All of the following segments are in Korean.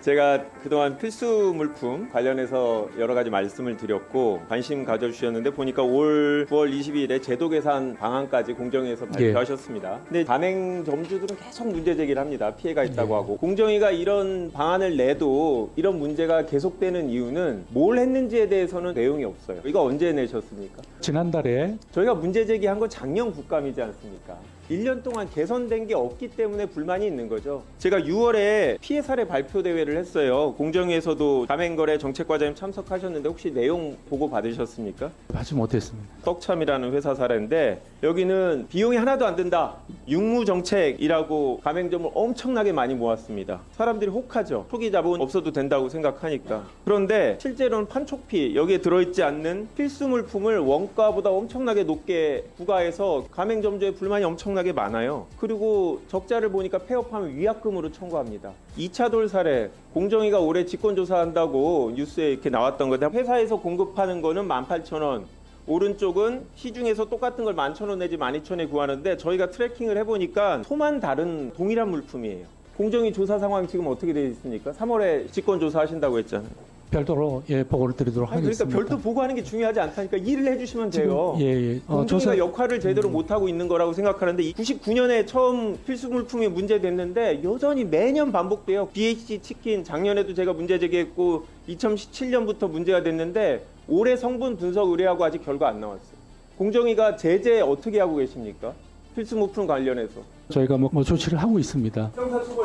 제가 그동안 필수 물품 관련해서 여러 가지 말씀을 드렸고 관심 가져주셨는데 보니까 올 9월 22일에 제도 개선 방안까지 공정위에서 발표하셨습니다. 근데 가맹점주들은 계속 문제 제기를 합니다. 피해가 있다고 예. 하고 공정위가 이런 방안을 내도 이런 문제가 계속되는 이유는 뭘 했는지에 대해서는 내용이 없어요. 이거 언제 내셨습니까? 지난달에 저희가 문제 제기한 건 작년 국감이지 않습니까? 1년 동안 개선된 게 없기 때문에 불만이 있는 거죠. 제가 6월에 피해 사례 발표 대회를 했어요. 공정위에서도 가맹거래 정책과장님 참석하셨는데 혹시 내용 보고 받으셨습니까? 하지 못했습니다. 떡참이라는 회사 사례인데 여기는 비용이 하나도 안 든다. 육무 정책이라고 가맹점을 엄청나게 많이 모았습니다. 사람들이 혹하죠. 초기 자본 없어도 된다고 생각하니까. 그런데 실제로는 판촉비 여기에 들어있지 않는 필수 물품을 원가보다 엄청나게 높게 부과해서 가맹점주의 불만이 엄청나게 많아요. 그리고 적자를 보니까 폐업하면 위약금으로 청구합니다. 2차 돌 사례 공정위가 올해 직권조사한다고 뉴스에 이렇게 나왔던 건데 회사에서 공급하는 거는 18,000원 오른쪽은 시중에서 똑같은 걸 11,000원 내지 12,000원에 구하는데 저희가 트래킹을 해보니까 소만 다른 동일한 물품이에요. 공정위 조사 상황 지금 어떻게 되어 있습니까? 3월에 직권 조사 하신다고 했잖아요. 별도로 예 보고를 드리도록 아니, 그러니까 하겠습니다. 별도 보고하는 게 중요하지 않다니까 일을 해주시면 돼요. 예, 예. 어, 공정위가 조사 음. 역할을 제대로 못 하고 있는 거라고 생각하는데 99년에 처음 필수 물품이 문제됐는데 여전히 매년 반복돼요. BHC 치킨 작년에도 제가 문제 제기했고 2017년부터 문제가 됐는데 올해 성분 분석 의뢰하고 아직 결과 안 나왔어요. 공정위가 제재 어떻게 하고 계십니까? 필수 물품 관련해서 저희가 뭐, 뭐 조치를 하고 있습니다. 형사처벌 하고 있습니다.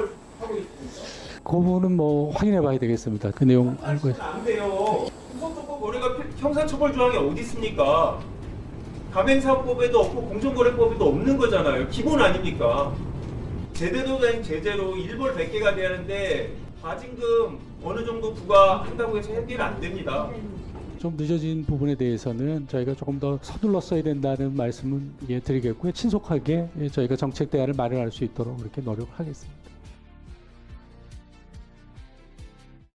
그 부분은 뭐 확인해 봐야 되겠습니다. 그 내용 알고 있... 안 돼요. 후속조건 거래가 필- 형사처벌 조항이 어디 있습니까? 가맹사업법에도 없고 공정거래법에도 없는 거잖아요. 기본 아닙니까? 제대로 된 제재로 일벌 100개가 되는데 과징금 어느 정도 부과한다고 해서 해결 안 됩니다. 좀 늦어진 부분에 대해서는 저희가 조금 더 서둘렀어야 된다는 말씀은 예, 드리겠고요. 신속하게 예, 저희가 정책 대안을 마련할 수 있도록 그렇게 노력하겠습니다.